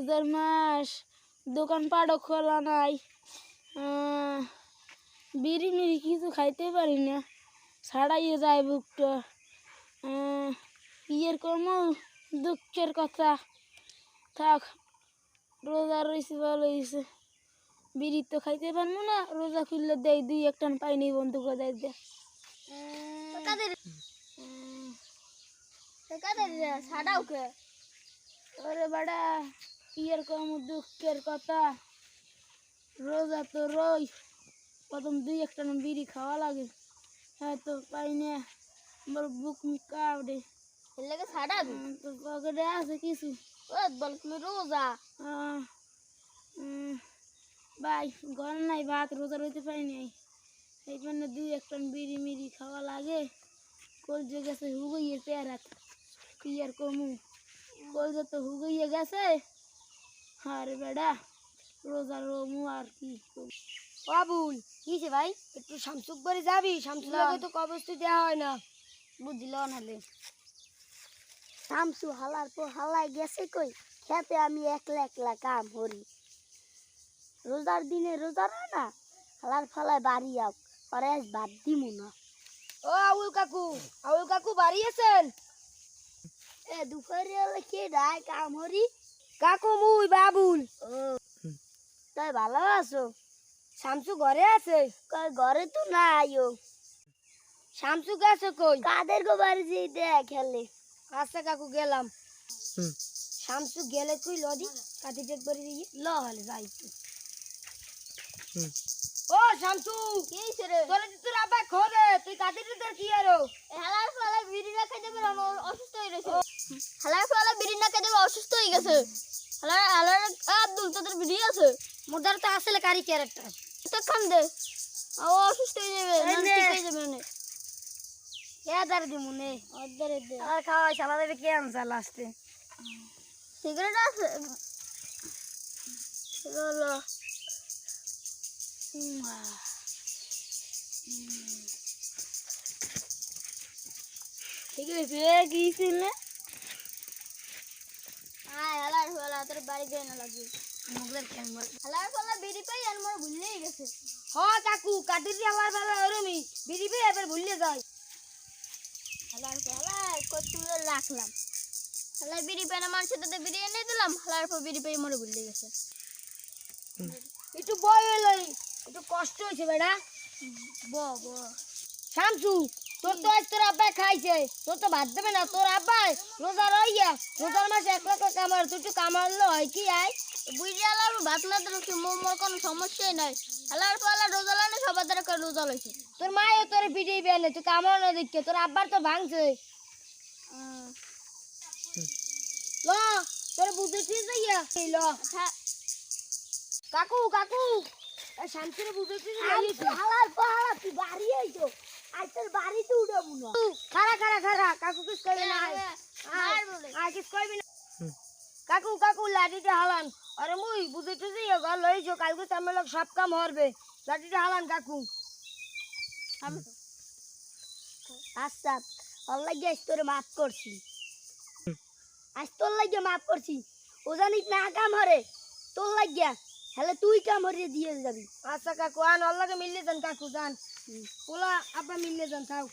রোজার মাস দোকানপাটও খোলা নাই বিড়ি মিড়ি কিছু খাইতে পারি না ছাড়াইয়ে যায় বুকটা ইয়ের কর্ম দুঃখের কথা থাক রোজা রয়েছে ভালো হয়েছে বিড়ি তো খাইতে পারব না রোজা খুললে দেয় দুই একটা পাইনি বন্ধু করে দেয়। কাদের ছাড়াও কে? ওরে বাড়া। ইয়ের কম দুঃখের কথা রোজা তো রই প্রথম দুই একটা না বিড়ি খাওয়া লাগে হ্যাঁ তো পাই না আমার বুক কাউডে এর লাগে ছাড়াবি তো পকেটে আছে কিছু ও বল তুমি রোজা আহ, উম, ভাই ঘর নাই ভাত রোজা রইতে পারি নাই এই জন্য দুই একটা বিড়ি মিড়ি খাওয়া লাগে কলজে গেছে হুগইয়ে পেয়ারাত কি আর কমু কলজে তো হুগইয়ে গেছে আরে বেড়া রোজা রমু আর কি। বাবুল কিছে ভাই? একটু শামসুক করে যাবি? শামসুক। তো কবস্তি দেওয়া হয় না। বুঝিল নালে শামসু হালার পর হালাই গেছে কই? খেতে আমি একলা একলা কাম করি। রোজার দিনে রোজা রয় না? হালার ফালায় বাড়ি আও। পরে আজ বাদ দিমু না। ও আউল কাকু আউল কাকু বাড়ি আছেন? এ দুপুরে হলে কে ডায় কাম হরি কাকু মুই বাবুল। তাই ভালো আছো? শামসু ঘরে আছে? কই ঘরে তো না আইও শামসু গেছে কই? কাদের গো বাড়ি যেই দেখ খেলে? আচ্ছা কাকু গেলাম। শামসু গেলে কই লদি? কাটি চেক করে দিয়ে ল হলে যাই ও শামসু! কি রে? তোরে যে তোর আব্বা খোদে তুই কাটি তোর কি আরও? হালার ফালা বিড়ি না খাইতে পারে অসুস্থ হয়ে গেছে। হালার ফালা বিড়ি না খাইতে অসুস্থ হয়ে গেছে হালার হালার আব্দুল তোদের বিড়ি আছে। মোদার তো আসলে কারি ক্যারেক্টার তো খান দে। ও অসুস্থ হয়ে যাবে না। ঠিক হয়ে যাবে না। কে দার দি মনে অর্ধের দে। আর খাওয়াই সালা দেবে কে আনসা লাস্টে সিগারেট আছে? হলো ঠিক আছে গিয়েছিল? না আয় হালার ফালা তোর বাড়ি গিয়ে না লাগবে মুগলের ক্যামেরা হালার ফালা বিড়ি পাই আর মোর ভুললেই গেছে। হ কাকু কাটির হালার ফালা ওরমি বিড়ি পাই এবার ভুললে যাই। হালার ফালা কত রাখলাম। হালার বিড়ি পাই না মানুষের তো বিড়ি এনে দিলাম হালার পর বিড়ি পাই মোর ভুললে গেছে। একটু বয় হলোই একটু কষ্ট হয়েছে বেড়া। ব ব। শামসু তোর তো আজ তোর আব্বাই খাইছে। তোর তো ভাত দেবে না তোর আব্বাই রোজা রইয়া রোজার মাসে এক লাখ কামার তুই একটু হয় কি আয় বুঝে আলার ভাত না দিলে কি মোর মোর কোনো সমস্যাই নাই। আলার পালা রোজা লানে সবার দ্বারা করে রোজা লইছে। তোর মায়ও তোর পিটিয়ে বেনে তুই কামার না দেখকে তোর আব্বার তো ভাঙছে। ল তোর বুঝেছিস ইয়া এই ল। কাকু কাকু শান্তিরে বুঝেছিস হালার পাহাড়া তুই বাড়ি আইছো। আর তোর বাড়িতে উড়াবো না। খারা খারা খারা কাকু কিস করবে না। আর কিস করবি না। কাকু কাকু লাঠিটা হালান। আরে মুই বুঝে টুঝে ঘর লইছো কালকে তো আমার লোক সব কাম হরবে। লাঠিটা হালান কাকু। আচ্ছা ওর লাগে আজ তোরে মাফ করছি। আজ তোর লাগে মাফ করছি। ও জানিস না কাম হরে। তোর লাগিয়া হলে তুই কাম হরিয়ে দিয়ে যাবি। আচ্ছা কাকু আন ওর লাগে মিললে যান কাকু যান। ওলা আব্বা মিললে যান থাও